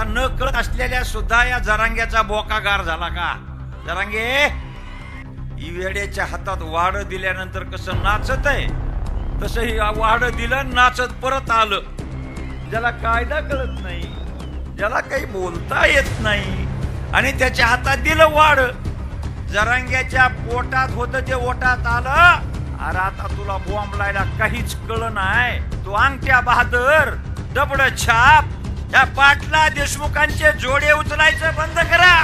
आता न कळत असलेल्या सुद्धा या जरांग्याचा बोकागार झाला का? जरांगे वेड्याच्या हातात वाढ दिल्यानंतर कसं नाचत आहे? तसं ही वाड दिलं नाचत परत आलं. ज्याला कायदा कळत नाही ज्याला काही बोलता येत नाही आणि त्याच्या हातात दिलं वाढ जरांग्याच्या पोटात होत ते ओटात आलं. अरे आता तुला बॉम्ब लायला काहीच कळ नाही. तू अंगठ्या बहादर दबड छाप. त्या पाटला देशमुखांचे जोडे उचलायचं बंद करा.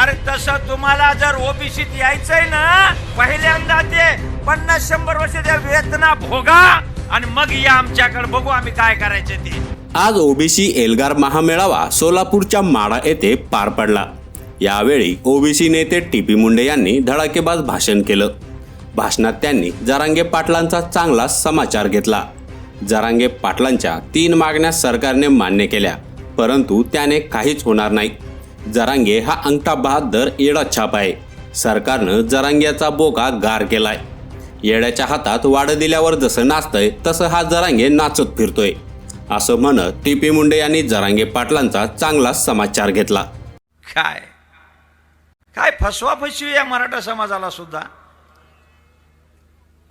अरे तसं तुम्हाला जर ओबीसीत यायचंय ना पहिल्यांदा ते पन्नास शंभर वर्ष त्या वेतना भोगा आणि मग या आमच्याकडे बघू आम्ही काय करायचे ते. आज ओबीसी एल्गार महामेळावा सोलापूरच्या माडा येथे पार पडला. यावेळी ओबीसी नेते टी पी मुंडे यांनी धडाकेबाज भाषण केलं. भाषणात त्यांनी जरांगे पाटलांचा चांगला समाचार घेतला. जरांगे पाटलांच्या तीन मागण्या सरकारने मान्य केल्या परंतु त्याने काहीच होणार नाही. जरांगे हा अंगठा बहादर येडा छाप आहे. सरकारनं जरांग्याचा बोका गार केलाय. येड्याच्या हातात वाढ दिल्यावर जसं नाचतंय तसं हा जरांगे नाचत फिरतोय असं म्हणत टी पी मुंडे यांनी जरांगे पाटलांचा चांगला समाचार घेतला. काय? काय फसवा फसवी या मराठा समाजाला सुद्धा?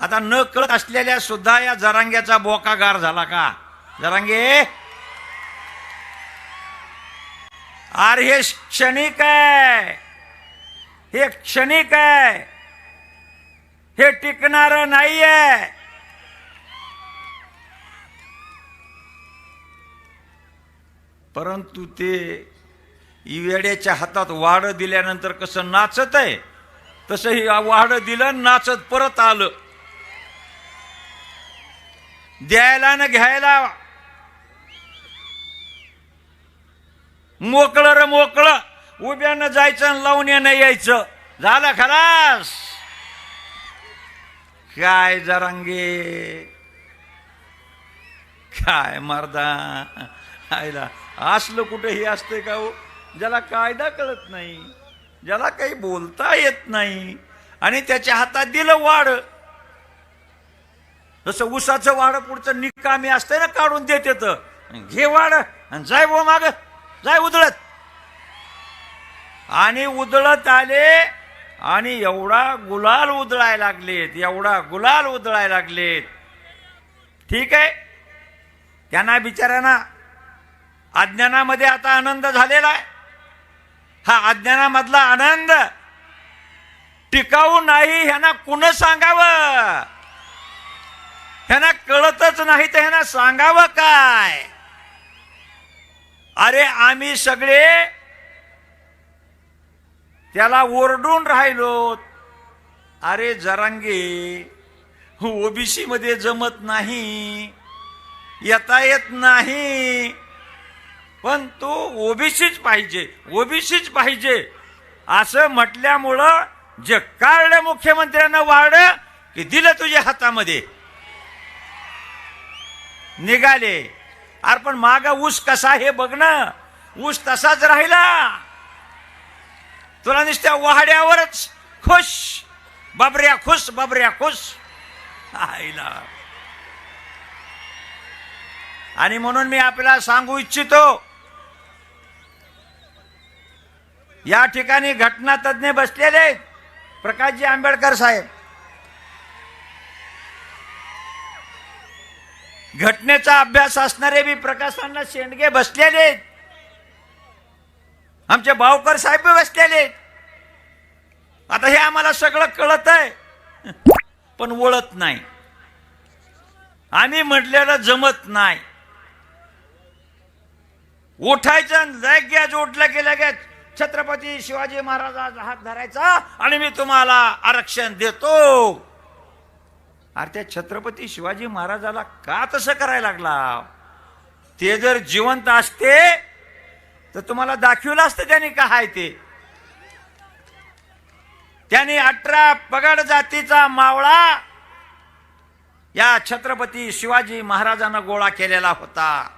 आता न कळत असलेल्या सुद्धा या जरांग्याचा बोकागार झाला का? जरांगे? अरे हे क्षणिक आहे. हे क्षणिक आहे. हे टिकणार नाहीये. परंतु ते इवेड्याच्या हातात वाढ दिल्यानंतर कसं नाचत आहे तसं ही वाढ दिलं नाचत परत आलं. द्यायला न घ्यायला. मोकळं र मोकळं. उभ्यानं जायचं आणि लावण्यानं यायचं. झालं खलास? काय जरांगे? काय मर्दा? आयला असलं कुठं हे असते का हो? ज्याला कायदा कळत नाही ज्याला काही बोलता येत नाही आणि त्याच्या हातात दिलं वाढ. जसं उसाचं वाड पुढचं निकामी असतंय ना काढून देते तर घे वाड आणि जाय बो माग. जाय उधळत. आणि उधळत आले आणि एवढा गुलाल उधळाय लागलेत एवढा गुलाल उधळाय लागलेत. ठीक आहे? त्यांना बिचाऱ्यांना अज्ञानामध्ये आता आनंद झालेला आहे. हा अज्ञानामधला आनंद टिकाऊ नाही ह्यांना कुणं सांगावं? ह्यांना कळतच नाही तर ह्यांना सांगावं काय? अरे आम्ही सगळे त्याला ओरडून राहिलो अरे जरांगे ओबीसी मध्ये जमत नाही येता येत नाही. पण तो ओबीसीच पाहिजे ओबीसीच पाहिजे. असं म्हटल्यामुळं जे काढलं मुख्यमंत्र्यांना वाढ की दिलं तुझ्या हातामध्ये. निघाले. अरे पण मागा ऊस कसा हे बघ ना. ऊस तसाच राहिला. तुला नुसत्या वाड्यावरच खुश. बबऱ्या खुश बबऱ्या खुश. आईला. आणि म्हणून मी आपल्याला सांगू इच्छितो या ठिकाणी घटना तज्ज्ञ बसलेले प्रकाशजी आंबेडकर साहेब. घटनेचा अभ्यास असणारे बी प्रकाशांना शेंडगे बसलेले आहेत. आमचे भावकर साहेब बसलेले आहेत. आता हे आम्हाला सगळं कळत आहे पण वळत नाही आम्ही म्हटलेलं जमत नाही उठायचं आणि घ्या उठलं की घ्या छत्रपती शिवाजी महाराजाचा हात धरायचा आणि मी तुम्हाला आरक्षण देतो अरे त्या छत्रपती शिवाजी महाराजाला का तसं करायला लागला? ते जर जिवंत असते तर तुम्हाला दाखवलं असतं त्यांनी का आहे ते? त्यांनी अठरा पगड जातीचा मावळा या छत्रपती शिवाजी महाराजांना गोळा केलेला होता.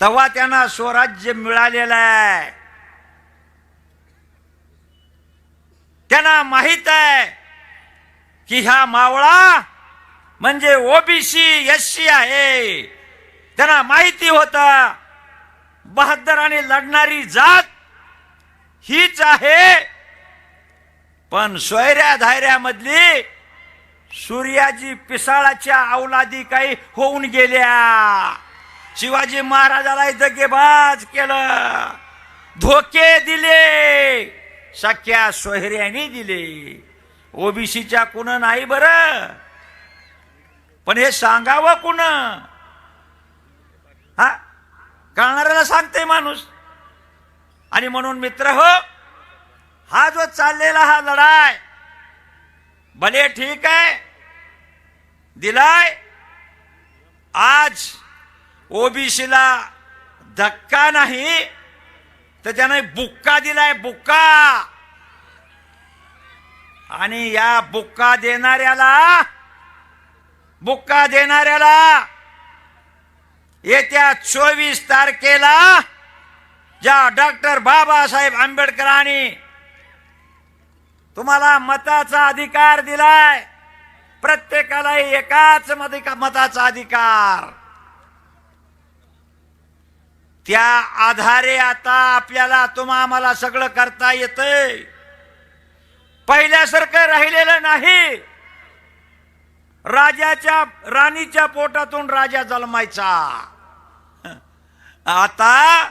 तेव्हा त्यांना स्वराज्य मिळालेलं आहे. त्यांना माहीत आहे की हा मावळा म्हणजे ओबीसी एससी आहे त्यांना माहिती होता बहादराने लढणारी जात हीच आहे. पण सोयऱ्या धायऱ्यामधली सूर्याजी पिसाळाच्या औलादी काही होऊन गेल्या. शिवाजी महाराजाला दगेबाज केलं. धोके दिले. सख्या सोयऱ्याने दिले. ओबीसीच्या कुण नाही बर. पण हे सांगावं कुण? हा? कळणाऱ्याला सांगते माणूस. आणि म्हणून मित्र हो हा जो चाललेला हा लढाय भले ठीक आहे दिलाय आज ओबीसीला धक्का नाही तर त्याने बुक्का दिलाय बुक्का. आणि या बुक्का देणाऱ्याला बुक्का देणाऱ्याला येत्या चोवीस तारखेला ज्या डॉक्टर बाबासाहेब आंबेडकरांनी तुम्हाला मताचा अधिकार दिलाय प्रत्येकाला एकाच मताचा अधिकार. त्या आधारे आता आपल्याला तुम्हा आम्हाला सगळं करता येतंय. पहिल्यासारखं राहिलेलं नाही. राजाच्या राणीच्या पोटातून राजा जन्मायचा. आता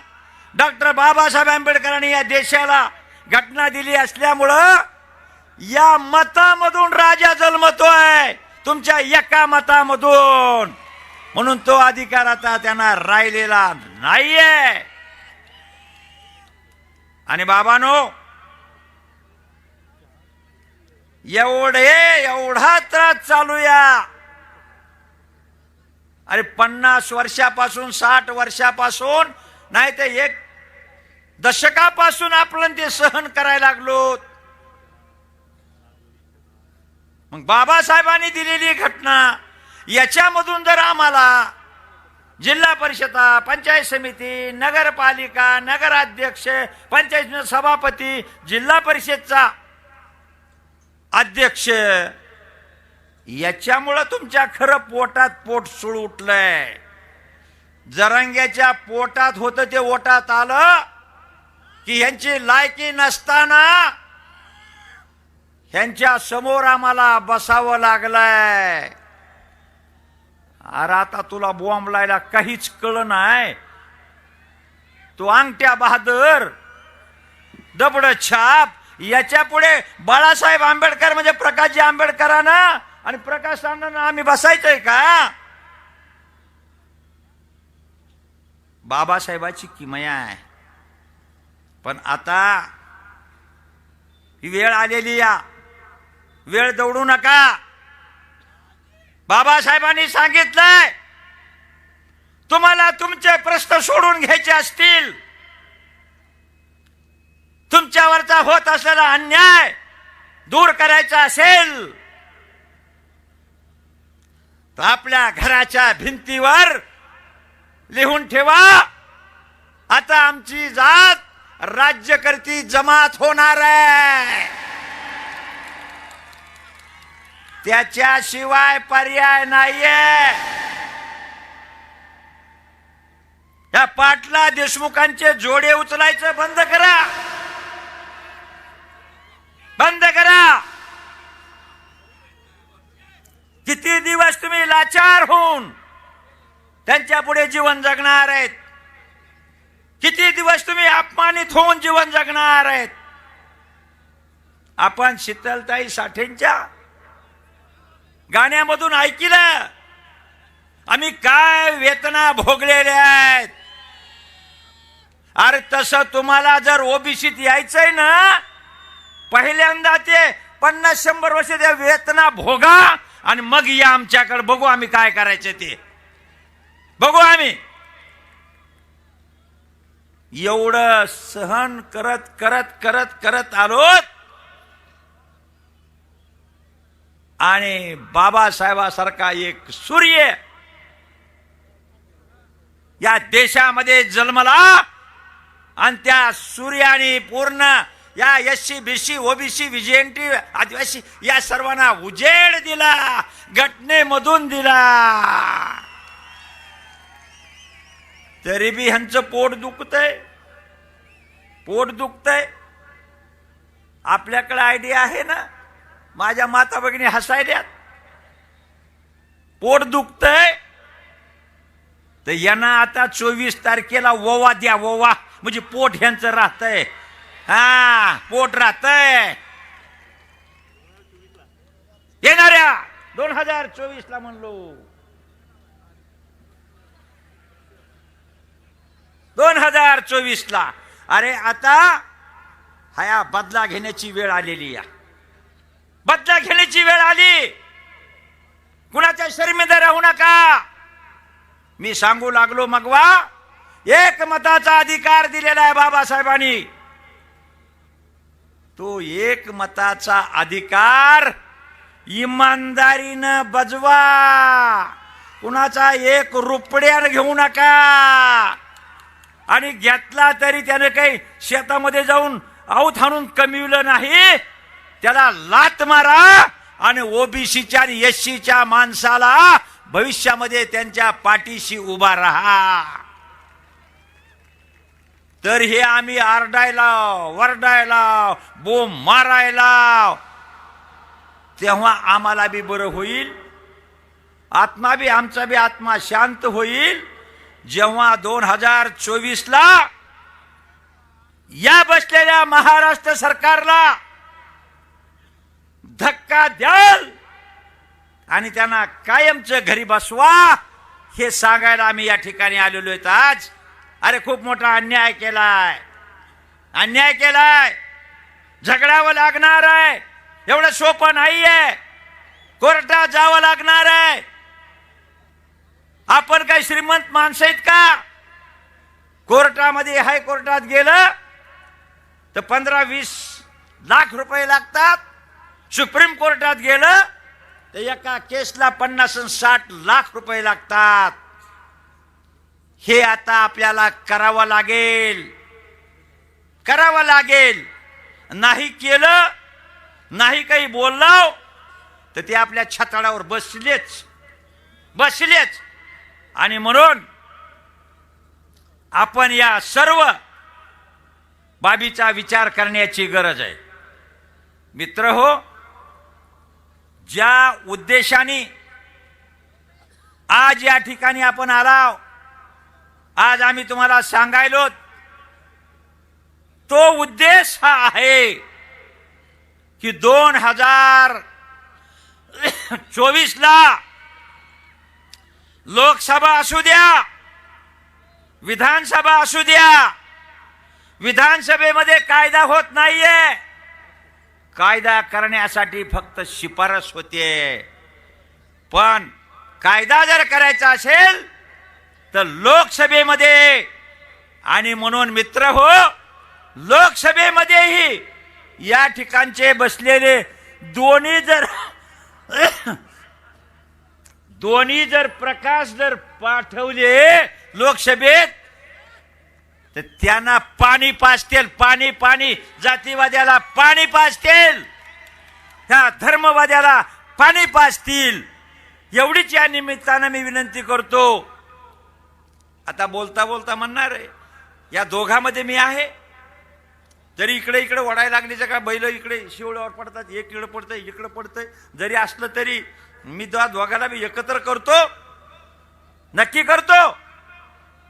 डॉक्टर बाबासाहेब आंबेडकरांनी या देशाला घटना दिली असल्यामुळं या मतामधून राजा जन्मतोय. तुमच्या एका मतामधून. म्हणून तो अधिकार आता त्यांना राहिलेला नाहीये. आणि बाबानो एवढे एवढा त्रास चालूया. अरे पन्नास वर्षापासून साठ वर्षापासून नाही ते एक दशकापासून आपण ते सहन करायला लागलो मग बाबासाहेबांनी दिलेली घटना याच्यामधून जर आम्हाला जिल्हा परिषदा पंचायत समिती नगरपालिका नगराध्यक्ष पंचायत सभापती जिल्हा परिषदचा अध्यक्ष याच्यामुळं तुमच्या खरं पोटात पोट सुळ उठलंय. जरांग्याच्या पोटात होतं ते ओटात आलं की यांची लायकी नसताना ह्यांच्या समोर आम्हाला बसावं लागलंय. अरे आता तुला बॉम्ब लायला काहीच कळ नाही. तू अंगठ्या बहादर दबड छाप याच्यापुढे बाळासाहेब आंबेडकर म्हणजे प्रकाशजी आंबेडकरांना आणि प्रकाश आम्ही बसायचंय का? बाबासाहेबाची किमया आहे. पण आता ही वेळ आलेली या. वेळ दौडू नका. बाबासाहेबांनी सांगितलंय तुम्हाला तुमचे प्रश्न सोडून घ्यायचे असतील. तुमच्यावरचा होत असलेला अन्याय दूर करायचा असेल तर आपल्या घराच्या भिंतीवर लिहून ठेवा. आता आमची जात राज्यकर्ती जमात होणार आहे. त्याच्याशिवाय पर्याय नाहीये. या पाटला देशमुखांचे जोडे उचलायचं बंद करा. बंद करा. किती दिवस तुम्ही लाचार होऊन त्यांच्या पुढे जीवन जगणार आहेत? किती दिवस तुम्ही अपमानित होऊन जीवन जगणार आहेत? आपण शीतलताई साठेंच्या गाण्यामधून ऐकिलं. आम्ही काय वेतना भोगलेल्या आहेत? अरे तसं तुम्हाला जर ओबीसीत यायचंय ना पहिल्यांदा ते पन्नास शंभर वर्ष त्या वेतना भोगा आणि मग या आमच्याकडे बघू आम्ही काय करायचं ते. बघू आम्ही. एवढं सहन करत करत करत करत आलोत. आणि बाबासाहेबासारखा एक सूर्य या देशामध्ये जन्मला आणि त्या सूर्याने पूर्ण या S C B C OBC विजयंटी आदिवासी या सर्वांना उजेड दिला घटनेमधून दिला. तरी बी ह्यांचं पोट दुखतंय. पोट दुखतंय. आपल्याकडे आयडिया आहे ना? माझ्या माता भगिनी हसायल्यात. पोट दुखतंय. तर यांना आता चोवीस तारखेला ववा द्या ववा. म्हणजे पोट ह्यांचं राहतंय. हा पोट राहतंय. येणाऱ्या दोन हजार चोवीस ला म्हणलो. दोन हजार चोवीस ला अरे आता हया बदला घेण्याची वेळ आलेली या. बदला घेण्याची वेळ आली. कुणाच्या शर्मिंदा राहू नका. मी सांगू लागलो मगवा. एक मताचा अधिकार दिलेला आहे बाबासाहेबांनी. तो एक मताचा अधिकार इमानदारीनं बजवा. कुणाचा एक रुपड्यानं घेऊ नका. आणि घेतला तरी त्याने काही शेतामध्ये जाऊन आऊत हाणून कमिवलं नाही. त्याला लात मारा आणि ओबीसीच्या आणि एससीच्या माणसाला भविष्यामध्ये त्यांच्या पाठीशी उभा राहा. तर हे आम्ही आरडायला वरडायला बोम मारायला तेव्हा आम्हाला बी बरं होईल आत्मा बी आमचा बी आत्मा शांत होईल. जेव्हा दोन हजार चोवीसला या बसलेल्या महाराष्ट्र सरकारला धक्का द्याल आणि त्यांना कायमचं घरी बसवा हे सांगायला आम्ही या ठिकाणी आलेलो आहेत आज. अरे खूप मोठा अन्याय केलाय. अन्याय केलाय. झगडावं लागणार आहे. एवढं सोपं नाहीये. कोर्टात जावं लागणार आहे. आपण काही श्रीमंत माणसं आहेत का? कोर्टामध्ये हायकोर्टात गेलं तर पंधरा वीस लाख रुपये लागतात. सुप्रीम कोर्टात गेलं तर एका केसला पन्नास साठ लाख रुपये लागतात. हे आता आपल्याला करावं लागेल. करावं लागेल. नाही केलं नाही काही बोललाव तर ते आपल्या छताडावर बसलेच. बसलेच. आणि म्हणून आपण या सर्व बाबीचा विचार करण्याची गरज आहे. मित्र हो ज्या उद्देशाने आज या ठिकाणी आपण आलाव आज आम्ही तुम्हाला सांगायलो तो उद्देश हा आहे की दोन हजार चोवीस ला लोकसभा असू द्या विधानसभा असू द्या विधानसभेमध्ये कायदा होत नाहीये. कायदा करण्यासाठी फक्त शिफारस होते पण कायदा जर करायचा असेल तर लोकसभेमध्ये आणि म्हणून मित्र हो लोकसभेमध्येही या ठिकाणचे बसलेले दोन्ही जर दोन्ही जर प्रकाश जर पाठवले लोकसभेत तर त्यांना पाणी पाजतील पाणी पाणी जातीवाद्याला पाणी पाजतील. ह्या धर्मवाद्याला पाणी पाजतील. एवढीच या निमित्तानं मी विनंती करतो. आता बोलता बोलता म्हणणार आहे या दोघामध्ये मी आहे. जरी इकडे इकडे ओढायला लागलीचं का बैल इकडे शिवळ्यावर पडतात एक इकडं पडतंय इकडं पडतंय. जरी असलं तरी मी त्या दोघाला मी एकत्र करतो. नक्की करतो.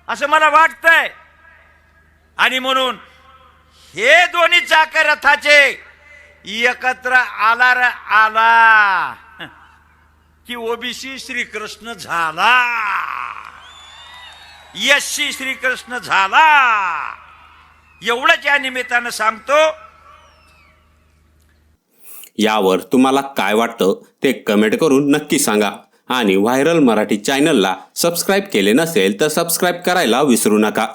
असं मला वाटतंय. आणि म्हणून हे दोन्ही चाक रथाचे एकत्र आला. र आला की ओबीसी श्रीकृष्ण झाला. यशी श्रीकृष्ण झाला. एवढंच या निमित्तानं सांगतो यावर तुम्हाला काय वाटतं ते कमेंट करून नक्की सांगा. आणि व्हायरल मराठी चॅनलला सबस्क्राईब केले नसेल तर सबस्क्राईब करायला विसरू नका.